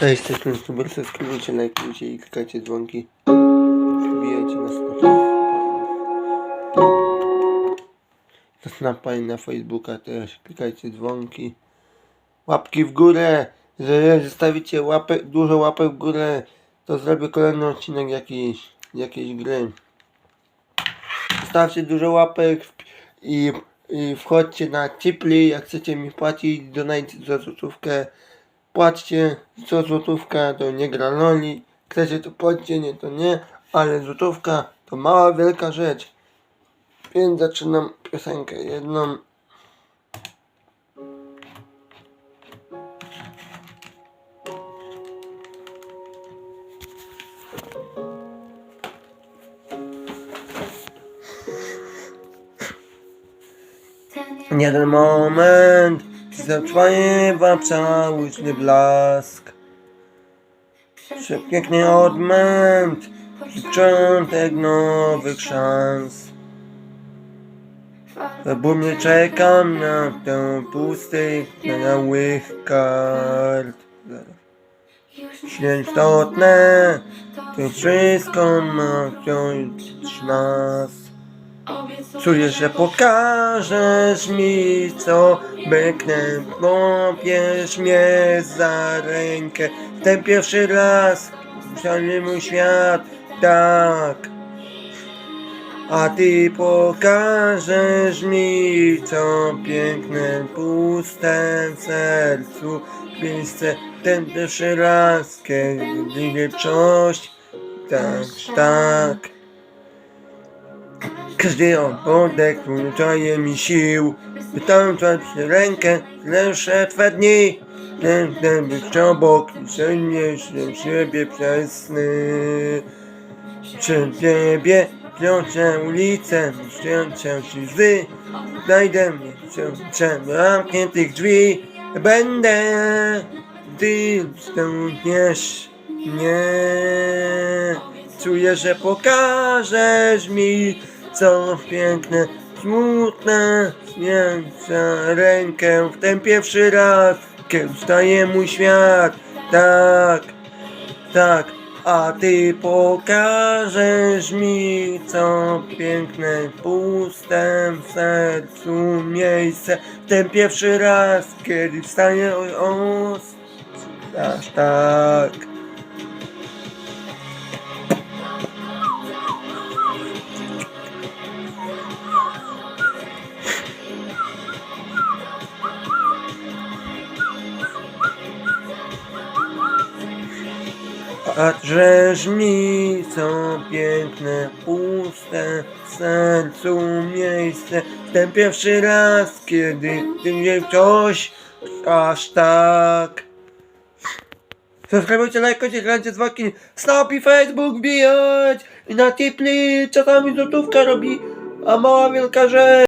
Cześć, to jest YouTuber, subskrybujcie, lajkujcie i klikajcie dzwonki. Wbijajcie na Snapa i na Facebooka też. Klikajcie dzwonki. Łapki w górę. Jeżeli zostawicie łapek, dużo łapek w górę, to zrobię kolejny odcinek jakiejś, jakiejś gry. Zostawcie dużo łapek i, i wchodźcie na Cipli, jak chcecie mi płacić, donajcie za złotówkę. Płaćcie, co złotówka to nie gra roli. Chcecie to płaćcie, nie to nie, ale złotówka to mała, wielka rzecz. Więc zaczynam piosenkę jedną. Jeden moment, zatrwała całuczny blask. Przepiękny odmęt, początek nowych szans. Bo mnie czekam na tę pustych, małych kart. Nieistotne, to wszystko ma wziąć nas. Czuję, że pokażesz mi, co beknę, powiesz mnie za rękę. Ten pierwszy raz, szalny mój świat, tak. A ty pokażesz mi, co piękne, puste w sercu miejsce. Ten pierwszy raz, kiedy lepszość, tak, tak. Każdy oddech daje mi sił. Cię rękę, lepsze twe dni. Piękne być obok, silniejszy siebie przez sny. Przy ciebie piące ulice, śniące się łzy. Znajdę mnie w zamkniętych drzwi. Będę, ty stąpniesz. Nie, czuję, że pokażesz mi, co piękne, smutne, zmięca rękę w ten pierwszy raz, kiedy staje mój świat, tak, tak, a ty pokażesz mi, co piękne, puste w sercu miejsce, w ten pierwszy raz, kiedy wstaje os, aż tak. Patrzesz mi, co piękne, puste w sercu miejsce. Ten pierwszy raz, kiedy ty mnie coś aż tak. Subskrybujcie, lajkujcie, grajcie dzwonki, Snap i Facebook bijać i na tipli czasami złotówka robi, a mała wielka rzecz.